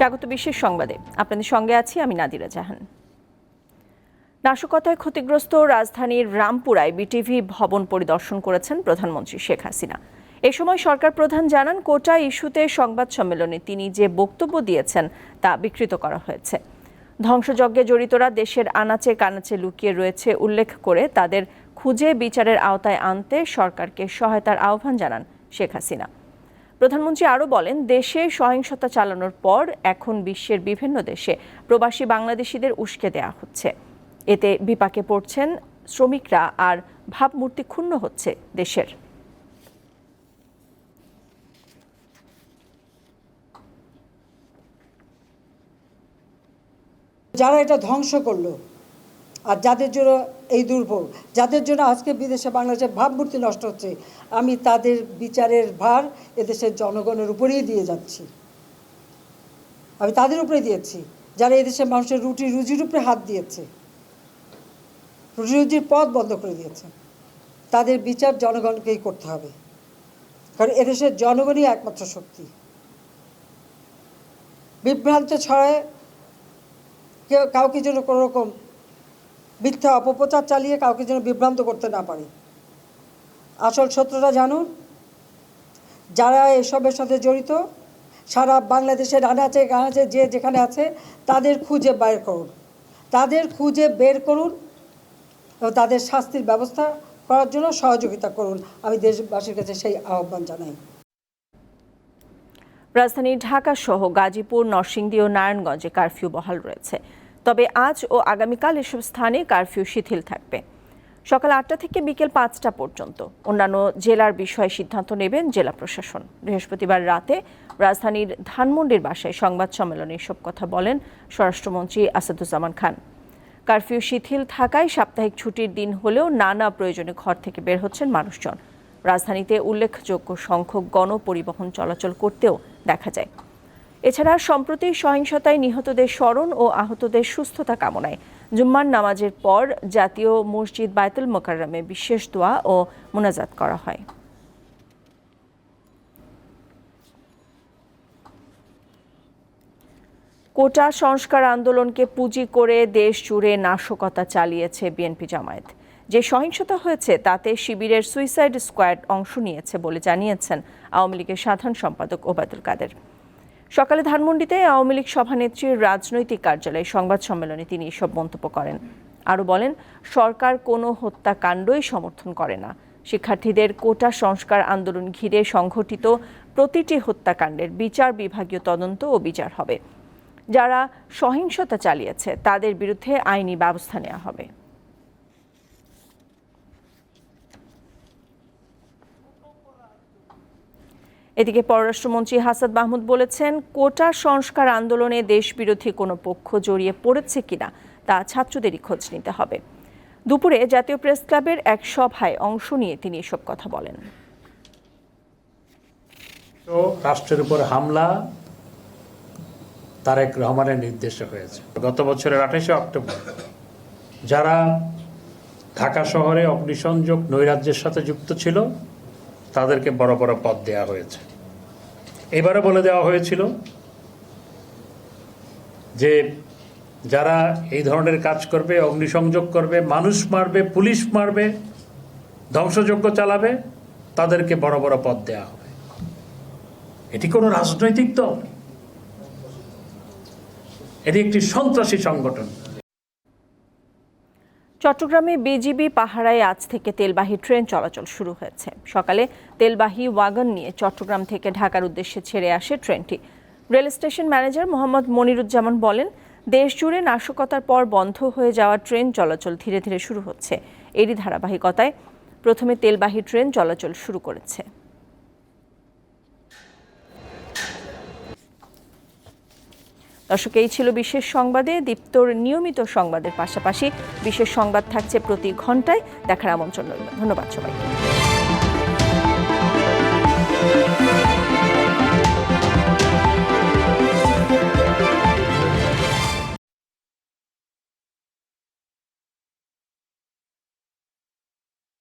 স্বাগত বিশেষ সংবাদে। আপনাদের সঙ্গে আছি আমি নাদিরা জাহান। নাশকতায় ক্ষতিগ্রস্ত রাজধানীর রামপুরায় বিটিভি ভবন পরিদর্শন করেছেন প্রধানমন্ত্রী শেখ হাসিনা। এ সময় সরকার প্রধান জানান, কোটা ইস্যুতে সংবাদ সম্মেলনে তিনি যে বক্তব্য দিয়েছেন তা বিকৃত করা হয়েছে। ধ্বংসযজ্ঞে জড়িতরা দেশের আনাচে কানাচে লুকিয়ে রয়েছে উল্লেখ করে তাদের খুঁজে বিচারের আওতায় আনতে সরকারকে সহায়তার আহ্বান জানান শেখ হাসিনা। প্রধানমন্ত্রী আরও বলেন, দেশে সহিংসতা চালানোর পর এখন বিশ্বের বিভিন্ন দেশে প্রবাসী বাংলাদেশিদের উস্কে দেওয়া হচ্ছে। এতে বিপাকে পড়ছেন শ্রমিকরা আর ভাবমূর্তি ক্ষুণ্ণ হচ্ছে দেশের। যারা এটা ধ্বংস করল আর যাদের জন্য এই দুর্ভোগ, যাদের জন্য আজকে বিদেশে বাংলাদেশের ভাবমূর্তি নষ্ট হচ্ছে, আমি তাদের বিচারের ভার এদেশের জনগণের উপরেই দিয়ে যাচ্ছি। আমি তাদের উপরে দিয়েছি, যারা এদেশের মানুষের রুটি রুজির উপরে হাত দিয়েছে, রুটি রুজির পথ বন্ধ করে দিয়েছে। তাদের বিচার জনগণকেই করতে হবে, কারণ এদেশের জনগণই একমাত্র শক্তি। বিভ্রান্ত ছড়ায়, কেউ কাউকে যেন কোনো রকম মিথ্যা অপপ্রচার চালিয়ে কাউকে যেন বিভ্রান্ত করতে না পারে। আসল সত্যটা জানুন যারা এসবের সাথে জড়িত, সারা বাংলাদেশের আনাচে গানাচে, যে যেখানে আছে, তাদের খুঁজে বের করুন। তাদের খুঁজে বের করুন এবং তাদের শাস্তির ব্যবস্থা করার জন্য সহযোগিতা করুন। আমি দেশবাসীর কাছে সেই আহ্বান জানাই। রাজধানী ঢাকা সহ গাজীপুর, নরসিংদী ও নারায়ণগঞ্জে কারফিউ বহাল রয়েছে। তবে আজ ও আগামীকাল এসব স্থানে কারফিউ শিথিল থাকবে। সকাল আটটা থেকে বিকেল পাঁচটা পর্যন্ত। অন্যান্য জেলার বিষয়ে সিদ্ধান্ত নেবেন জেলা প্রশাসন। বৃহস্পতিবার রাতে রাজধানীর ধানমন্ডির বাসায় সংবাদ সম্মেলনে এসব কথা বলেন স্বরাষ্ট্রমন্ত্রী আসাদুজ্জামান খান। কারফিউ শিথিল থাকায় সাপ্তাহিক ছুটির দিন হলেও নানা প্রয়োজনে ঘর থেকে বের হচ্ছেন মানুষজন। রাজধানীতে উল্লেখযোগ্য সংখ্যক গণপরিবহন চলাচল করতেও দেখা যায়। এছাড়া সম্প্রতি সহিংসতায় নিহতদের স্মরণ ও আহতদের সুস্থতা কামনায় জুম্মার নামাজের পর জাতীয় মসজিদ বায়তুল মোকাররমে বিশেষ দোয়া ও মোনাজাত করা হয়। কোটা সংস্কার আন্দোলনকে পুঁজি করে দেশ জুড়ে নাশকতা চালিয়েছে বিএনপি জামায়াত। যে সহিংসতা হয়েছে, তাতে শিবিরের সুইসাইড স্কোয়াড অংশ নিয়েছে বলে জানিয়েছেন আওয়ামী লীগের সাধারণ সম্পাদক ওবায়দুল কাদের। সকালে ধানমন্ডিতে আওয়ামী লীগ সভানেত্রীর রাজনৈতিক কার্যালয়ে সংবাদ সম্মেলনে তিনি এসব মন্তব্য করেন। আরও বলেন, সরকার কোনো হত্যাকাণ্ডই সমর্থন করে না। শিক্ষার্থীদের কোটা সংস্কার আন্দোলন ঘিরে সংঘটিত প্রতিটি হত্যাকাণ্ডের বিচার বিভাগীয় তদন্ত ও বিচার হবে। যারা সহিংসতা চালিয়েছে, তাদের বিরুদ্ধে আইনি ব্যবস্থা নেওয়া হবে। এদিকে পররাষ্ট্রমন্ত্রী হাসাদ মাহমুদ বলেছেন, কোটা সংস্কার আন্দোলনে দেশবিরোধী কোনো পক্ষ জড়িয়ে পড়েছে কিনা তা ছাত্রদেরই খোঁজ নিতে হবে। দুপুরে জাতীয় প্রেস ক্লাবের এক সভায় অংশ নিয়ে তিনি এসব কথা বলেন। রাষ্ট্রের উপর হামলা তারেক রহমানের নির্দেশে হয়েছে। গত বছরের আঠাশে অক্টোবর যারা ঢাকা শহরে অগ্নিসংযোগ নৈরাজ্যের সাথে যুক্ত ছিল, তাদেরকে বড় বড় পদ দেওয়া হয়েছে। এবারে বলে দেওয়া হয়েছিল যে যারা এই ধরনের কাজ করবে, অগ্নিসংযোগ করবে, মানুষ মারবে, পুলিশ মারবে, ধ্বংসযজ্ঞ চালাবে, তাদেরকে বড় বড় পদ দেওয়া হবে। এটি কোনো রাজনৈতিক দল। এটি একটি সন্ত্রাসী সংগঠন। চট্টগ্রামে বিজিবি পাহারায় আজ থেকে তেলবাহী ট্রেন চলাচল শুরু হয়েছে। সকালে তেলবাহী ওয়াগন নিয়ে চট্টগ্রাম থেকে ঢাকার উদ্দেশ্যে ছেড়ে আসে ট্রেনটি। Rail station manager Mohammad Moniruzzaman বলেন দেশ জুড়ে নাশকতার পর বন্ধ হয়ে যাওয়া ট্রেন চলাচল ধীরে ধীরে শুরু হচ্ছে। এরই ধারাবাহিকতায় প্রথমে তেলবাহী ট্রেন চলাচল শুরু করেছে। দর্শক, এই ছিল বিশেষ সংবাদে। দীপ্তর নিয়মিত সংবাদের পাশাপাশি বিশেষ সংবাদ থাকছে প্রতি ঘন্টায়। দেখার আমন্ত্রণ রইল। ধন্যবাদ সবাই